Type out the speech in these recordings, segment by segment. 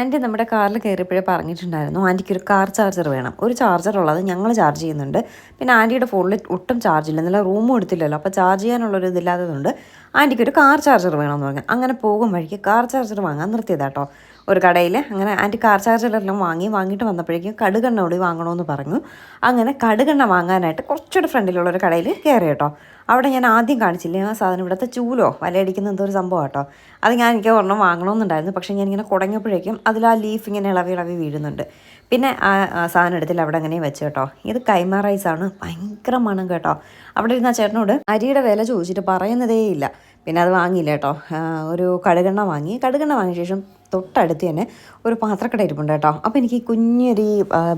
Anti നമ്മുടെ കാറിൽ കയറിയപ്പോഴേ പറഞ്ഞിട്ടുണ്ടായിരുന്നു ആന്റിക്ക് ഒരു കാർ ചാർജർ വേണം. ഒരു ചാർജർ ഉള്ളത് ഞങ്ങൾ ചാർജ് ചെയ്യുന്നുണ്ട്. പിന്നെ ആന്റിയുടെ ഫോണിൽ ഒട്ടും ചാർജ് ഇല്ല. നല്ല റൂമും എടുത്തില്ലല്ലോ. അപ്പോൾ ചാർജ് ചെയ്യാനുള്ളൊരു ഇതില്ലാത്തതുകൊണ്ട് ആന്റിക്ക് ഒരു കാർ ചാർജർ വേണമെന്ന് പറഞ്ഞു. അങ്ങനെ പോകും വഴിക്ക് കാർ ചാർജർ വാങ്ങാൻ നിർത്തിയതാട്ടോ. ഒരു കടയിൽ അങ്ങനെ ആന്റി കാർ ചാർജറെല്ലാം വാങ്ങി വാങ്ങിയിട്ട് വന്നപ്പോഴേക്കും കടുകെണ്ണ കൂടി വാങ്ങണമെന്ന് പറഞ്ഞു. അങ്ങനെ കടുകെണ്ണ വാങ്ങാനായിട്ട് കുറച്ചുകൂടെ ഫ്രണ്ടിലുള്ള ഒരു കടയിൽ കയറി കേട്ടോ. അവിടെ ഞാൻ ആദ്യം കാണിച്ചില്ലേ ആ സാധനം ഇവിടുത്തെ ചൂലോ വലയടിക്കുന്ന എന്തോ ഒരു സംഭവം കേട്ടോ അത് ഞാൻ എനിക്ക് ഒരെണ്ണം വാങ്ങണമെന്നുണ്ടായിരുന്നു പക്ഷേ ഞാൻ ഇങ്ങനെ കുടങ്ങിയപ്പോഴേക്കും അതിൽ ആ ലീഫ് ഇങ്ങനെ ഇളവി ഇളവി വീഴുന്നുണ്ട്. പിന്നെ ആ സാധനം എടുത്തില്ല അവിടെ അങ്ങനെ വെച്ച് കേട്ടോ. ഇത് കൈമ റൈസാണ് ഭയങ്കര മണം കേട്ടോ. അവിടെ ഇരുന്ന ചേട്ടനോട് അരിയുടെ വില ചോദിച്ചിട്ട് പറയുന്നതേ ഇല്ല പിന്നെ അത് വാങ്ങിയില്ല കേട്ടോ. ഒരു കടുകെണ്ണ വാങ്ങി. കടുകെണ്ണ വാങ്ങിയ ശേഷം തൊട്ടടുത്ത് തന്നെ ഒരു പാത്രക്കട ഇരിപ്പുണ്ട് കേട്ടോ. അപ്പോൾ എനിക്ക് ഈ കുഞ്ഞൊരു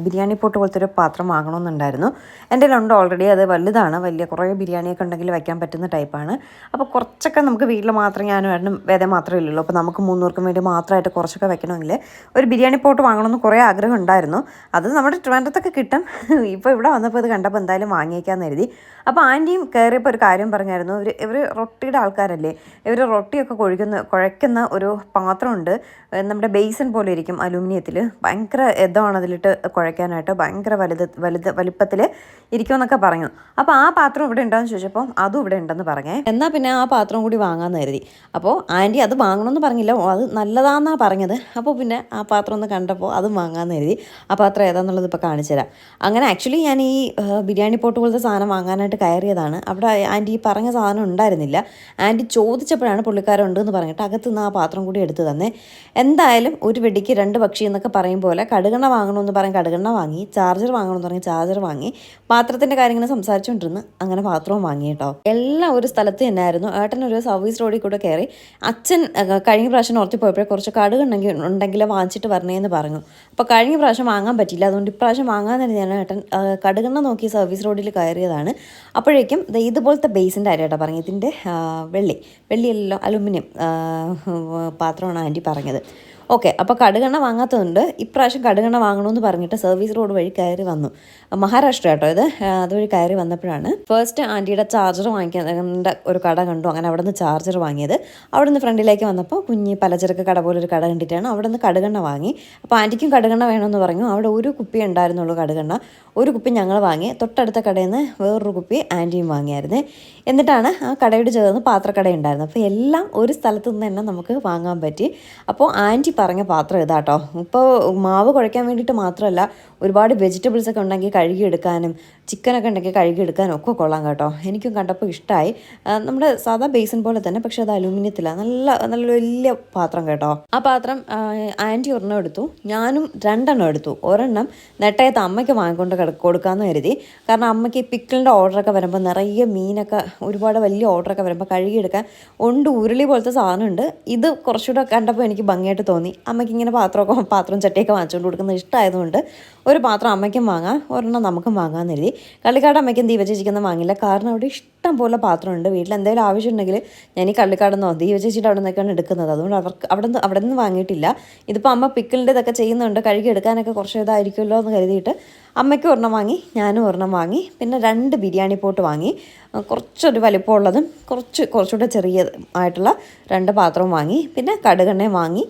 ബിരിയാണി പോട്ട് പോലത്തെ ഒരു പാത്രം വാങ്ങണമെന്നുണ്ടായിരുന്നു എന്റെ ലുണ്ട് ഓൾറെഡി അത് വലുതാണ്. വലിയ കുറേ ബിരിയാണിയൊക്കെ ഉണ്ടെങ്കിൽ വയ്ക്കാൻ പറ്റുന്ന ടൈപ്പാണ് അപ്പോൾ കുറച്ചൊക്കെ നമുക്ക് വീട്ടിൽ മാത്രം ഞാനും ഏട്ടനും വേദ മാത്രമേ ഉള്ളൂ. അപ്പോൾ നമുക്ക് മൂന്നൂർക്കും വേണ്ടി മാത്രമായിട്ട് കുറച്ചൊക്കെ വെക്കണമെങ്കിൽ ഒരു ബിരിയാണി പോട്ട് വാങ്ങണമെന്ന് കുറേ ആഗ്രഹം ഉണ്ടായിരുന്നു. അത് നമ്മുടെ ട്രിവാൻഡ്രത്തൊക്കെ കിട്ടും. ഇപ്പോൾ ഇവിടെ വന്നപ്പോൾ ഇത് കണ്ടപ്പോൾ എന്തായാലും വാങ്ങിയേക്കാന്ന് കരുതി. അപ്പോൾ ആന്റിയും കയറിയപ്പോൾ ഒരു കാര്യം പറഞ്ഞായിരുന്നു. ഇവർ ഇവർ റൊട്ടിയുടെ ആൾക്കാരല്ലേ? ഇവർ റൊട്ടിയൊക്കെ കൊഴിക്കുന്ന കുഴയ്ക്കുന്ന ഒരു പാത്രമുണ്ട്. നമ്മുടെ ബേസൻ പോലെ ഇരിക്കും അലൂമിനിയത്തിൽ. ഭയങ്കര ഇതാണ് അതിലിട്ട് കുഴയ്ക്കാനായിട്ട് ഭയങ്കര വലുത് വലുത് വലിപ്പത്തിൽ ഇരിക്കുമെന്നൊക്കെ പറഞ്ഞു. അപ്പോൾ ആ പാത്രം ഇവിടെ ഉണ്ടോയെന്ന് ചോദിച്ചപ്പോൾ അതും ഇവിടെ ഉണ്ടെന്ന് പറഞ്ഞേ. എന്നാൽ പിന്നെ ആ പാത്രം കൂടി വാങ്ങാമെന്ന് കരുതി. അപ്പോൾ ആന്റി അത് വാങ്ങണമെന്ന് പറഞ്ഞില്ല. അത് നല്ലതാണെന്നാണ് പറഞ്ഞത്. അപ്പോൾ പിന്നെ ആ പാത്രം ഒന്ന് കണ്ടപ്പോൾ അതും വാങ്ങാമെന്ന് കരുതി. ആ പാത്രം ഏതാണെന്നുള്ളത് ഇപ്പോൾ കാണിച്ചു തരാം. അങ്ങനെ ആക്ച്വലി ഞാൻ ഈ ബിരിയാണി പോട്ട് പോലത്തെ സാധനം വാങ്ങാനായിട്ട് കയറിയതാണ്. അവിടെ ആന്റി ഈ പറഞ്ഞ സാധനം ഉണ്ടായിരുന്നില്ല. ആന്റി ചോദിച്ചപ്പോഴാണ് പുള്ളിക്കാരുണ്ടെന്ന് പറഞ്ഞിട്ട് അകത്തുനിന്ന് ആ പാത്രം കൂടി എടുത്തു തന്നെ. എന്തായാലും ഒരു വെടിക്ക് രണ്ട് പക്ഷി എന്നൊക്കെ പറയും പോലെ കടുകെണ്ണ വാങ്ങണമെന്ന് പറയും കടുകെണ്ണ വാങ്ങി ചാർജർ വാങ്ങണമെന്ന് പറഞ്ഞ് ചാർജർ വാങ്ങി. പാത്രത്തിന്റെ കാര്യം ഇങ്ങനെ സംസാരിച്ചുകൊണ്ടിരുന്ന് അങ്ങനെ പാത്രവും വാങ്ങി കേട്ടോ. എല്ലാം ഒരു സ്ഥലത്ത് തന്നെയായിരുന്നു. ഏട്ടൻ ഒരു സർവീസ് റോഡിൽ കൂടെ കയറി അച്ഛൻ കഴിഞ്ഞ പ്രാവശ്യം ഓർത്തി പോയപ്പോഴേ കുറച്ച് കടുകുണ്ടെങ്കിൽ ഉണ്ടെങ്കിൽ വാങ്ങിച്ചിട്ട് വരണേന്ന് പറഞ്ഞു. അപ്പോൾ കഴിഞ്ഞ പ്രാവശ്യം വാങ്ങാൻ പറ്റില്ല അതുകൊണ്ട് ഇപ്രാവശ്യം വാങ്ങാൻ തന്നെ ഞാൻ ഏട്ടൻ കടുകണ്ണ നോക്കി സർവീസ് റോഡിൽ കയറിയതാണ്. അപ്പോഴേക്കും ഇതുപോലത്തെ ബേസിന്റെ കേട്ടോ പറഞ്ഞു ഇതിന്റെ വെള്ളി വെള്ളിയല്ലോ അലുമിനിയം പാത്രമാണ് ആന്റി പറഞ്ഞത്. ഓക്കെ അപ്പോൾ കടുകെണ്ണ വാങ്ങാത്തതുണ്ട്. ഇപ്രാവശ്യം കടുകെണ്ണ വാങ്ങണമെന്ന് പറഞ്ഞിട്ട് സർവീസ് റോഡ് വഴി കയറി വന്നു. മഹാരാഷ്ട്ര കേട്ടോ ഇത്. അതുവഴി കയറി വന്നപ്പോഴാണ് ഫസ്റ്റ് ആന്റിയുടെ ചാർജർ വാങ്ങിക്കേണ്ട ഒരു കട കണ്ടു. അങ്ങനെ അവിടെ നിന്ന് ചാർജർ വാങ്ങിയത്. അവിടെ നിന്ന് ഫ്രണ്ടിലേക്ക് വന്നപ്പോൾ കുഞ്ഞി പലചരക്ക് കട പോലൊരു കട കണ്ടിട്ടാണ് അവിടെ നിന്ന് കടുകെണ്ണ വാങ്ങി. അപ്പോൾ ആന്റിക്കും കടുകെണ്ണ വേണമെന്ന് പറഞ്ഞു. അവിടെ ഒരു കുപ്പി ഉണ്ടായിരുന്നുള്ളൂ കടുകെണ്ണ. ഒരു കുപ്പി ഞങ്ങൾ വാങ്ങി. തൊട്ടടുത്ത കടയിൽ നിന്ന് വേറൊരു കുപ്പി ആന്റിയും വാങ്ങിയായിരുന്നേ. എന്നിട്ടാണ് ആ കടയോട് ചേർന്ന് പാത്രക്കട ഉണ്ടായിരുന്നത്. അപ്പോൾ എല്ലാം ഒരു സ്ഥലത്ത് നിന്ന് തന്നെ നമുക്ക് വാങ്ങാൻ പറ്റി. അപ്പോൾ ആന്റി പറഞ്ഞ പാത്രം ഇതാട്ടോ. ഇപ്പോൾ മാവ് കുഴയ്ക്കാൻ വേണ്ടിയിട്ട് മാത്രമല്ല ഒരുപാട് വെജിറ്റബിൾസ് ഒക്കെ ഉണ്ടെങ്കിൽ കഴുകിയെടുക്കാനും ചിക്കനൊക്കെ ഉണ്ടെങ്കിൽ കഴുകിയെടുക്കാനും ഒക്കെ കൊള്ളാം കേട്ടോ. എനിക്കും കണ്ടപ്പോൾ ഇഷ്ടമായി നമ്മുടെ സാധാ ബേസിൻ പോലെ തന്നെ പക്ഷേ അത് അലൂമിനിയത്തിലാണ് നല്ല നല്ല വലിയ പാത്രം കേട്ടോ. ആ പാത്രം ആന്റി ഒരെണ്ണം എടുത്തു. ഞാനും രണ്ടെണ്ണം എടുത്തു. ഒരെണ്ണം നെട്ടയത്ത് അമ്മയ്ക്ക് വാങ്ങിക്കൊണ്ട് കിട കൊടുക്കാമെന്ന് കരുതി. കാരണം അമ്മയ്ക്ക് പിക്കിളിന്റെ ഓർഡറൊക്കെ വരുമ്പോൾ നിറയെ മീനൊക്കെ ഒരുപാട് വലിയ ഓർഡറൊക്കെ വരുമ്പോൾ കഴുകിയെടുക്കാൻ ഉണ്ട് ഉരുളി പോലത്തെ സാധനമുണ്ട്. ഇത് കുറച്ചുകൂടെ കണ്ടപ്പോൾ എനിക്ക് ഭംഗിയായിട്ട് തോന്നി. അമ്മയ്ക്ക് ഇങ്ങനെ പാത്രമൊക്കെ പാത്രം ചട്ടിയൊക്കെ വാങ്ങിച്ചുകൊണ്ട് കൊടുക്കുന്നത് ഇഷ്ടമായതുകൊണ്ട് ഒരു പാത്രം അമ്മയ്ക്കും വാങ്ങാം ഒരെണ്ണം നമുക്കും വാങ്ങാമെന്ന് എഴുതി കള്ളിക്കാട് അമ്മയ്ക്കും ദീപചേച്ചിക്കൊന്നും വാങ്ങില്ല കാരണം അവിടെ ഇഷ്ടം പോലെ പാത്രമുണ്ട് വീട്ടിൽ. എന്തെങ്കിലും ആവശ്യമുണ്ടെങ്കിൽ ഞാൻ ഈ കള്ളിക്കാടെന്നോ ദീപചേച്ചിയുടെ അവിടെ നിന്നൊക്കെയാണ് എടുക്കുന്നത്. അതുകൊണ്ട് അവർക്ക് അവിടെ നിന്ന് അവിടെ നിന്ന് വാങ്ങിയിട്ടില്ല. ഇതിപ്പോൾ അമ്മ പിക്കിളിന്റെ ഇതൊക്കെ ചെയ്യുന്നുണ്ട്. കഴുകി എടുക്കാനൊക്കെ കുറച്ച് ഇതായിരിക്കുമല്ലോ എന്ന് കരുതിയിട്ട് അമ്മയ്ക്ക് ഒരെണ്ണം വാങ്ങി ഞാനും ഒരെണ്ണം വാങ്ങി പിന്നെ രണ്ട് ബിരിയാണി പോട്ട് വാങ്ങി. കുറച്ചൊരു വലിപ്പമുള്ളതും കുറച്ച് കുറച്ചുകൂടെ ചെറിയ ആയിട്ടുള്ള രണ്ട് പാത്രവും വാങ്ങി. പിന്നെ കടുകെണ്ണയും വാങ്ങി.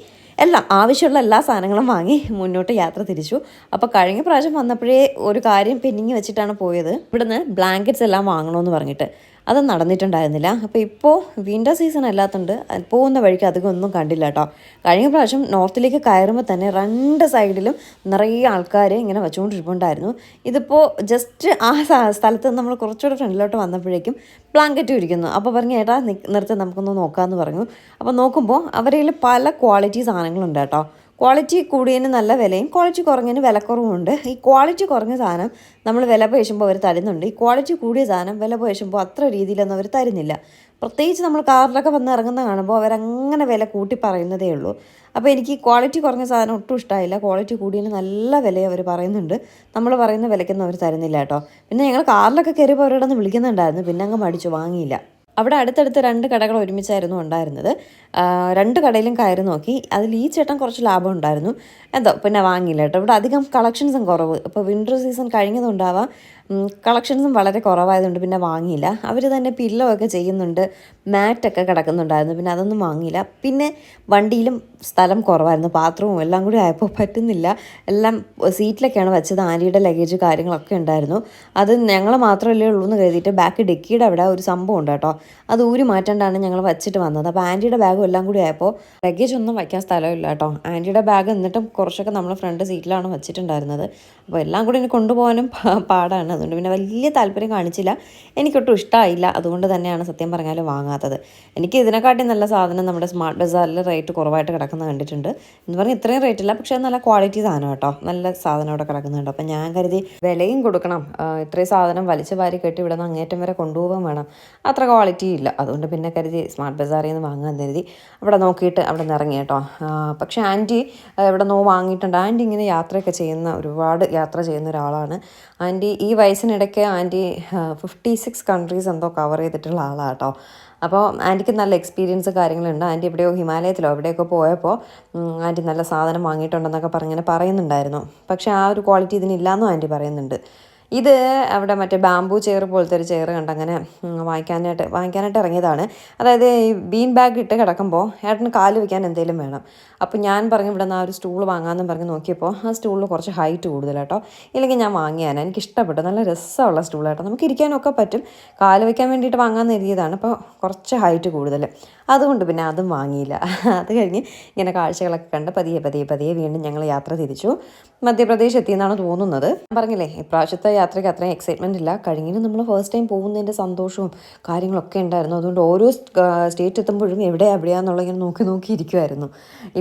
എല്ലാം ആവശ്യമുള്ള എല്ലാ സാധനങ്ങളും വാങ്ങി മുന്നോട്ട് യാത്ര തിരിച്ചു. അപ്പോൾ കഴിഞ്ഞ പ്രാവശ്യം വന്നപ്പോഴേ ഒരു കാര്യം പെൻഡിങ് വെച്ചിട്ടാണ് പോയത്. ഇവിടുന്ന് ബ്ലാങ്കറ്റ്സ് എല്ലാം വാങ്ങണമെന്ന് പറഞ്ഞിട്ട്. അത് നടന്നിട്ടുണ്ടായിരുന്നില്ല. അപ്പോൾ ഇപ്പോൾ വിന്റർ സീസൺ അല്ലാത്തതുകൊണ്ട് പോകുന്ന വഴിക്ക് അധികം ഒന്നും കണ്ടില്ല കേട്ടോ കഴിഞ്ഞ പ്രാവശ്യം നോർത്തിലേക്ക് കയറുമ്പോൾ തന്നെ രണ്ട് സൈഡിലും നിറയെ ആൾക്കാർ ഇങ്ങനെ വെച്ചുകൊണ്ടിരിപ്പുണ്ടായിരുന്നു. ഇതിപ്പോൾ ജസ്റ്റ് ആ സ്ഥലത്ത് നമ്മൾ കുറച്ചുകൂടെ ഫ്രണ്ടിലോട്ട് വന്നപ്പോഴേക്കും ബ്ലാങ്കറ്റ് ഇരിക്കുന്നു. അപ്പോൾ പറഞ്ഞു ഏട്ടാ നിർത്തി നമുക്കൊന്ന് നോക്കാമെന്ന് പറഞ്ഞു. അപ്പോൾ നോക്കുമ്പോൾ അവരിൽ പല ക്വാളിറ്റി സാധനങ്ങളുണ്ട് കേട്ടോ ക്വാളിറ്റി കൂടിയതിന് നല്ല വിലയും ക്വാളിറ്റി കുറഞ്ഞതിന് വിലക്കുറവുമുണ്ട്. ഈ ക്വാളിറ്റി കുറഞ്ഞ സാധനം നമ്മൾ വില പേശുമ്പോൾ അവർ തരുന്നുണ്ട്. ഈ ക്വാളിറ്റി കൂടിയ സാധനം വില പേശുമ്പോൾ അത്ര രീതിയിലൊന്നും അവർ തരുന്നില്ല. പ്രത്യേകിച്ച് നമ്മൾ കാറിലൊക്കെ വന്ന് ഇറങ്ങുന്ന കാണുമ്പോൾ അവരങ്ങനെ വില കൂട്ടി പറയുന്നതേ ഉള്ളൂ. അപ്പോൾ എനിക്ക് ക്വാളിറ്റി കുറഞ്ഞ സാധനം ഒട്ടും ഇഷ്ടമായില്ല. ക്വാളിറ്റി കൂടിയതിന് നല്ല വില അവർ പറയുന്നുണ്ട്. നമ്മൾ പറയുന്ന വിലയ്ക്കൊന്നും അവർ തരുന്നില്ല കേട്ടോ. പിന്നെ ഞങ്ങൾ കാറിലൊക്കെ കയറിയപ്പോൾ അവരോടൊന്ന് വിളിക്കുന്നുണ്ടായിരുന്നു. പിന്നെ അങ്ങ് മടിച്ചു. വാങ്ങിയില്ല. അവിടെ അടുത്തടുത്ത് രണ്ട് കടകൾ ഒരുമിച്ചായിരുന്നു ഉണ്ടായിരുന്നത്. രണ്ട് കടയിലും കയറി നോക്കി. അതിൽ ഈ ചേട്ടൻ കുറച്ച് ലാഭം ഉണ്ടായിരുന്നു. എന്തോ പിന്നെ വാങ്ങിയില്ല കേട്ടോ. ഇവിടെ അധികം കളക്ഷൻസും കുറവ്. ഇപ്പോൾ വിന്റർ സീസൺ കഴിഞ്ഞതുണ്ടാവാം കളക്ഷൻസും വളരെ കുറവായതുകൊണ്ട് പിന്നെ വാങ്ങിയില്ല. അവർ തന്നെ പില്ലോ ഒക്കെ ചെയ്യുന്നുണ്ട് മാറ്റൊക്കെ കിടക്കുന്നുണ്ടായിരുന്നു പിന്നെ അതൊന്നും വാങ്ങിയില്ല. പിന്നെ വണ്ടിയിലും സ്ഥലം കുറവായിരുന്നു ബാത്റൂമും എല്ലാം കൂടി ആയപ്പോൾ പറ്റുന്നില്ല. എല്ലാം സീറ്റിലൊക്കെയാണ് വെച്ചത് ആനിയുടെ ലഗേജ് കാര്യങ്ങളൊക്കെ ഉണ്ടായിരുന്നു. അത് ഞങ്ങൾ മാത്രമല്ലേ ഉള്ളൂ എന്ന് കരുതിയിട്ട് ബാക്ക് ഡെക്കിയുടെ അവിടെ ഒരു സംഭവം ഉണ്ട് കേട്ടോ. അത് ഊരി മാറ്റേണ്ടാണ് ഞങ്ങൾ വെച്ചിട്ട് വന്നത്. അപ്പോൾ ആന്റിയുടെ ബാഗും എല്ലാം കൂടി ആയപ്പോൾ ലഗേജ് ഒന്നും വയ്ക്കാൻ സ്ഥലമില്ല കേട്ടോ. ആന്റിയുടെ ബാഗ് എന്നിട്ടും കുറച്ചൊക്കെ നമ്മൾ ഫ്രണ്ട് സീറ്റിലാണ് വെച്ചിട്ടുണ്ടായിരുന്നത്. അപ്പോൾ എല്ലാം കൂടി ഇനി കൊണ്ടുപോകാനും പാടാണ്. അതുകൊണ്ട് പിന്നെ വലിയ താല്പര്യം കാണിച്ചില്ല. എനിക്കൊട്ടും ഇഷ്ടമായില്ല അതുകൊണ്ട് തന്നെയാണ് സത്യം പറഞ്ഞാൽ വാങ്ങാത്തത്. എനിക്ക് ഇതിനെക്കാട്ടി നല്ല സാധനം നമ്മുടെ സ്മാർട്ട് ബസാറിൽ റേറ്റ് കുറവായിട്ട് കിടക്കുന്നത് കണ്ടിട്ടുണ്ട്. എന്ന് പറഞ്ഞാൽ ഇത്രയും റേറ്റ് ഇല്ല. പക്ഷേ നല്ല ക്വാളിറ്റി സാധനം കേട്ടോ. നല്ല സാധനം അവിടെ കിടക്കുന്നുണ്ട്. അപ്പം ഞാൻ കരുതി വിലയും കൊടുക്കണം. ഇത്രയും സാധനം വലിച്ചു വാരി കെട്ടി ഇവിടെ നിന്ന് അങ്ങേറ്റം വരെ കൊണ്ടുപോകാൻ വേണം. അത്ര ക്വാളിറ്റി ഇല്ല. അതുകൊണ്ട് പിന്നെ കരുതി സ്മാർട്ട് ബസാറിൽ നിന്ന് വാങ്ങാൻ കരുതി അവിടെ നോക്കിയിട്ട് അവിടെ നിന്ന് ഇറങ്ങി കേട്ടോ. പക്ഷേ ആന്റി എവിടെ നോ വാങ്ങിയിട്ടുണ്ട്. ആന്റി ഇങ്ങനെ യാത്രയൊക്കെ ചെയ്യുന്ന ഒരുപാട് യാത്ര ചെയ്യുന്ന ഒരാളാണ്. ആന്റി ഈ വയസ്സിനിടയ്ക്ക് ആന്റി ഫിഫ്റ്റി സിക്സ് കൺട്രീസ് എന്തോ കവർ ചെയ്തിട്ടുള്ള ആളാണ് കേട്ടോ അപ്പോൾ ആന്റിക്ക് നല്ല എക്സ്പീരിയൻസ് കാര്യങ്ങളുണ്ട്. ആന്റി എവിടെയോ ഹിമാലയത്തിലോ എവിടെയൊക്കെ പോയപ്പോൾ ആന്റി നല്ല സാധനം വാങ്ങിയിട്ടുണ്ടെന്നൊക്കെ പറഞ്ഞിങ്ങനെ പറയുന്നുണ്ടായിരുന്നു. പക്ഷേ ആ ഒരു ക്വാളിറ്റി ഇതിനില്ലാന്നും ആന്റി പറയുന്നുണ്ട്. ഇത് അവിടെ മറ്റേ ബാംബു ചെയർ പോലത്തെ ഒരു ചെയർ കണ്ട് അങ്ങനെ വാങ്ങിക്കാനായിട്ട് വാങ്ങിക്കാനായിട്ട് ഇറങ്ങിയതാണ്. അതായത് ഈ ബീൻ ബാഗ് ഇട്ട് കിടക്കുമ്പോൾ ഏട്ടന് കാൽ വയ്ക്കാൻ എന്തെങ്കിലും വേണം. അപ്പോൾ ഞാൻ പറഞ്ഞു ഇവിടെ നിന്ന് ആ ഒരു സ്റ്റൂൾ വാങ്ങാമെന്ന് പറഞ്ഞ് നോക്കിയപ്പോൾ ആ സ്റ്റൂളിൽ കുറച്ച് ഹൈറ്റ് കൂടുതൽ കൂടുതലാട്ടോ. ഇല്ലെങ്കിൽ ഞാൻ വാങ്ങിയാനെ. എനിക്ക് ഇഷ്ടപ്പെട്ടു. നല്ല രസമുള്ള സ്റ്റൂൾ കേട്ടോ നമുക്ക് ഇരിക്കാനൊക്കെ പറ്റും. കാൽ വയ്ക്കാൻ വേണ്ടിയിട്ട് വാങ്ങാമെന്ന് എഴുതിയതാണ് അപ്പോൾ കുറച്ച് ഹൈറ്റ് കൂടുതൽ അതുകൊണ്ട് പിന്നെ അതും വാങ്ങിയില്ല. അത് കഴിഞ്ഞ് ഇങ്ങനെ കാഴ്ചകളൊക്കെ കണ്ട് പതിയെ പതിയെ പതിയെ വീണ്ടും ഞങ്ങൾ യാത്ര തിരിച്ചു. മധ്യപ്രദേശ് എത്തിയെന്നാണ് തോന്നുന്നത്. പറഞ്ഞില്ലേ ഇപ്രാവശ്യത്തെ യാത്രയ്ക്ക് അത്രയും എക്സൈറ്റ്മെന്റ് ഇല്ല. കഴിഞ്ഞിട്ട് നമ്മൾ ഫസ്റ്റ് ടൈം പോകുന്നതിന്റെ സന്തോഷവും കാര്യങ്ങളൊക്കെ ഉണ്ടായിരുന്നു. അതുകൊണ്ട് ഓരോ സ്റ്റേറ്റ് എത്തുമ്പോഴും എവിടെ എവിടെയാണെന്നുള്ള ഇങ്ങനെ നോക്കി നോക്കി ഇരിക്കുമായിരുന്നു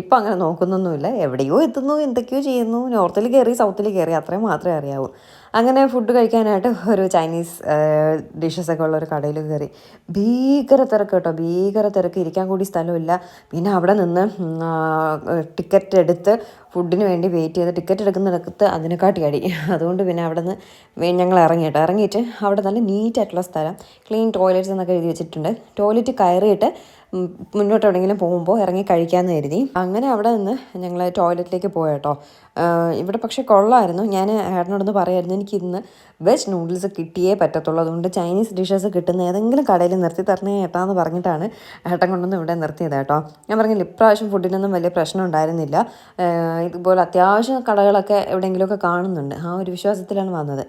ഇപ്പം അങ്ങനെ നോക്കുന്നൊന്നുമില്ല. എവിടെയോ എത്തുന്നു എന്തൊക്കെയോ ചെയ്യുന്നു. നോർത്തിൽ കയറി സൗത്തിൽ കയറി അത്രയും മാത്രമേ അറിയാവൂ. അങ്ങനെ ഫുഡ് കഴിക്കാനായിട്ട് ഒരു ചൈനീസ് ഡിഷസൊക്കെ ഉള്ള ഒരു കടയിൽ കയറി. ഭീകര തിരക്ക് കേട്ടോ. ഭീകര തിരക്ക്. ഇരിക്കാൻ കൂടി സ്ഥലമില്ല. പിന്നെ അവിടെ നിന്ന് ടിക്കറ്റ് എടുത്ത് ഫുഡിന് വേണ്ടി വെയിറ്റ് ചെയ്ത് ടിക്കറ്റ് എടുക്കുന്നിടത്ത് അതിനെക്കാട്ടി അടി. അതുകൊണ്ട് പിന്നെ അവിടെ നിന്ന് ഞങ്ങൾ ഇറങ്ങിയിട്ട് ഇറങ്ങിയിട്ട് അവിടെ നല്ല നീറ്റായിട്ടുള്ള സ്ഥലം. ക്ലീൻ ടോയ്ലറ്റ്സ് എന്നൊക്കെ എഴുതി വെച്ചിട്ടുണ്ട്. ടോയ്ലറ്റ് കയറിയിട്ട് മുന്നോട്ട് എവിടെയെങ്കിലും പോകുമ്പോൾ ഇറങ്ങി കഴിക്കാമെന്ന് കരുതി. അങ്ങനെ അവിടെ നിന്ന് ഞങ്ങൾ ടോയ്ലറ്റിലേക്ക് പോയട്ടോ ഇവിടെ പക്ഷേ കൊള്ളായിരുന്നു. ഞാൻ ഏട്ടനോടൊന്ന് പറയായിരുന്നു എനിക്ക് ഇന്ന് വെജ് നൂഡിൽസ് കിട്ടിയേ പറ്റത്തുള്ളൂ. അതുകൊണ്ട് ചൈനീസ് ഡിഷസ് കിട്ടുന്ന ഏതെങ്കിലും കടയിൽ നിർത്തി തരണേ ഏട്ടാന്ന് പറഞ്ഞിട്ടാണ് ഏട്ടൻ കൊണ്ടൊന്ന് ഇവിടെ നിർത്തിയത് കേട്ടോ. ഞാൻ പറഞ്ഞില്ല ഇപ്രാവശ്യം ഫുഡിനൊന്നും വലിയ പ്രശ്നം ഉണ്ടായിരുന്നില്ല. ഇതുപോലെ അത്യാവശ്യം കടകളൊക്കെ എവിടെയെങ്കിലുമൊക്കെ കാണുന്നുണ്ട്. ആ ഒരു വിശ്വാസത്തിലാണ് വന്നത്.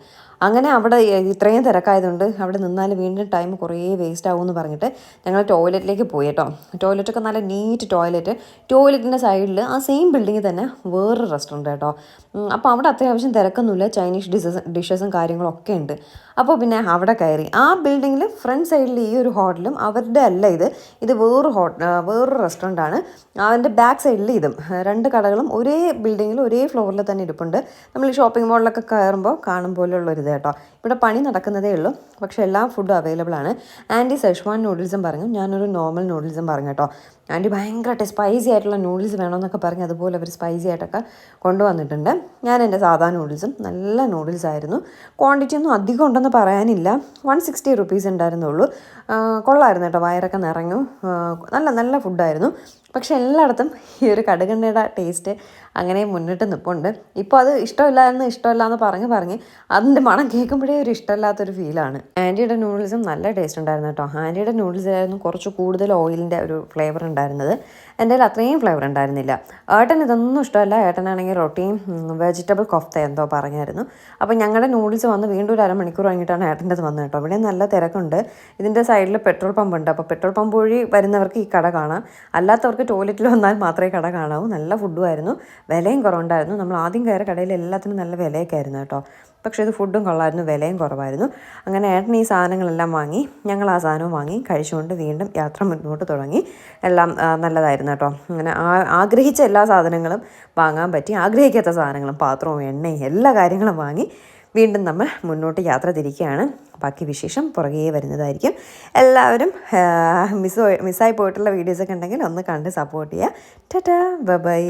അങ്ങനെ അവിടെ ഇത്രയും തിരക്കായതുകൊണ്ട് അവിടെ നിന്നാൽ വീണ്ടും ടൈം കുറേ വേസ്റ്റ് ആവുമെന്ന് പറഞ്ഞിട്ട് ഞങ്ങൾ ടോയ്ലറ്റിലേക്ക് പോയി കേട്ടോ. ടോയ്ലറ്റൊക്കെ നല്ല നീറ്റ് ടോയ്ലറ്റ്. ടോയ്ലറ്റിന്റെ സൈഡിൽ ആ സെയിം ബിൽഡിങ്ങിൽ തന്നെ വേറൊരു റെസ്റ്റോറന്റ് കേട്ടോ. അപ്പോൾ അവിടെ അത്യാവശ്യം തിരക്കൊന്നുമില്ല. ചൈനീസ് ഡിഷസ് ഡിഷസും കാര്യങ്ങളും ഒക്കെ ഉണ്ട്. അപ്പോൾ പിന്നെ അവിടെ കയറി. ആ ബിൽഡിങ്ങിൽ ഫ്രണ്ട് സൈഡിൽ ഈ ഒരു ഹോട്ടലും അവരുടെ അല്ല ഇത്. ഇത് വേറൊരു ഹോട്ട വേറൊരു റെസ്റ്റോറന്റ് ആണ് അതിന്റെ ബാക്ക് സൈഡിൽ ഇതും. രണ്ട് കടകളും ഒരേ ബിൽഡിങ്ങിൽ ഒരേ ഫ്ലോറിൽ തന്നെ ഇരിപ്പുണ്ട്. നമ്മൾ ഈ ഷോപ്പിംഗ് മോളിലൊക്കെ കയറുമ്പോൾ കാണും പോലെയുള്ള ഒരു ഇത് കേട്ടോ. ഇവിടെ പണി നടക്കുന്നതേ ഉള്ളൂ. പക്ഷേ എല്ലാ ഫുഡും അവൈലബിൾ ആണ്. ആന്റി സെഷ്വാൻ നൂഡിൽസും പറഞ്ഞു. ഞാനൊരു നോർമൽ നൂഡിൽസും പറഞ്ഞു കേട്ടോ. ആന്റി ഭയങ്കരമായിട്ട് സ്പൈസി ആയിട്ടുള്ള നൂഡിൽസ് വേണമെന്നൊക്കെ പറഞ്ഞ് അതുപോലെ അവർ സ്പൈസി ആയിട്ടൊക്കെ കൊണ്ടുവന്നിട്ടുണ്ട്. ഞാൻ എന്റെ സാധാ നൂഡിൽസും നല്ല നൂഡിൽസ് ആയിരുന്നു. ക്വാണ്ടിറ്റി ഒന്നും അധികം ഉണ്ടെന്ന് പറയാനില്ല. വൺ സിക്സ്റ്റി റുപ്പീസ് ഉണ്ടായിരുന്നുള്ളൂ. കൊള്ളായിരുന്നു കേട്ടോ. വയറൊക്കെ നിറഞ്ഞു. നല്ല നല്ല ഫുഡായിരുന്നു പക്ഷെ എല്ലായിടത്തും ഈ ഒരു കടുകണ്ണയുടെ ടേസ്റ്റ് അങ്ങനെ മുന്നിട്ട് നിൽപ്പുണ്ട് ഇപ്പോൾ അത് ഇഷ്ടമില്ലായിരുന്നു ഇഷ്ടമില്ല എന്ന് പറഞ്ഞ് പറഞ്ഞ് അതിന്റെ മണം കേൾക്കുമ്പോഴേ ഒരു ഇഷ്ടമില്ലാത്തൊരു ഫീലാണ് ആന്റിയുടെ നൂഡിൽസും നല്ല ടേസ്റ്റ് ഉണ്ടായിരുന്നു കേട്ടോ. ആന്റിയുടെ നൂഡിൽസിലായിരുന്നു കുറച്ച് കൂടുതൽ ഓയിലിന്റെ ഒരു ഫ്ലേവർ ഉണ്ടായിരുന്നത്. എന്റെ കയ്യിൽ അത്രയും ഫ്ലേവർ ഉണ്ടായിരുന്നില്ല. ഏട്ടൻ ഇതൊന്നും ഇഷ്ടമല്ല. ഏട്ടനാണെങ്കിൽ റൊട്ടിയും വെജിറ്റബിൾ കൊഫ്ത എന്തോ പറഞ്ഞായിരുന്നു. അപ്പോൾ ഞങ്ങളുടെ നൂഡിൽസ് വന്ന് വീണ്ടും ഒരു അരമണിക്കൂർ കഴിഞ്ഞിട്ടാണ് ഏട്ടന്റെത് വന്നത് കേട്ടോ. ഇവിടെ നല്ല തിരക്കുണ്ട്. ഇതിന്റെ സൈഡിൽ പെട്രോൾ പമ്പ് ഉണ്ട്. അപ്പോൾ പെട്രോൾ പമ്പ് വഴി വരുന്നവർക്ക് ഈ കട കാണാം. അല്ലാത്തവർക്ക് ടോയ്ലറ്റിൽ വന്നാൽ മാത്രമേ കട കാണാവൂ. നല്ല ഫുഡും ആയിരുന്നു വിലയും കുറവുണ്ടായിരുന്നു. നമ്മൾ ആദ്യം കയറിയ കടയിൽ എല്ലാത്തിനും നല്ല വിലയൊക്കെ ആയിരുന്നു കേട്ടോ. പക്ഷേ ഇത് ഫുഡും കൊള്ളായിരുന്നു വിലയും കുറവായിരുന്നു. അങ്ങനെ ഏട്ടൻ ഈ സാധനങ്ങളെല്ലാം വാങ്ങി ഞങ്ങൾ ആ സാധനവും വാങ്ങി കഴിച്ചുകൊണ്ട് വീണ്ടും യാത്ര മുന്നോട്ട് തുടങ്ങി. എല്ലാം നല്ലതായിരുന്നു കേട്ടോ. അങ്ങനെ ആഗ്രഹിച്ച എല്ലാ സാധനങ്ങളും വാങ്ങാൻ പറ്റി. ആഗ്രഹിക്കാത്ത സാധനങ്ങളും പാത്രവും എണ്ണയും എല്ലാ കാര്യങ്ങളും വാങ്ങി വീണ്ടും നമ്മൾ മുന്നോട്ട് യാത്ര തിരിക്കുകയാണ്. ബാക്കി വിശേഷം പുറകെ വരുന്നതായിരിക്കും. എല്ലാവരും മിസ് മിസ്സായി പോയിട്ടുള്ള വീഡിയോസൊക്കെ ഉണ്ടെങ്കിൽ ഒന്ന് കണ്ട് സപ്പോർട്ട് ചെയ്യുക. Tata bye.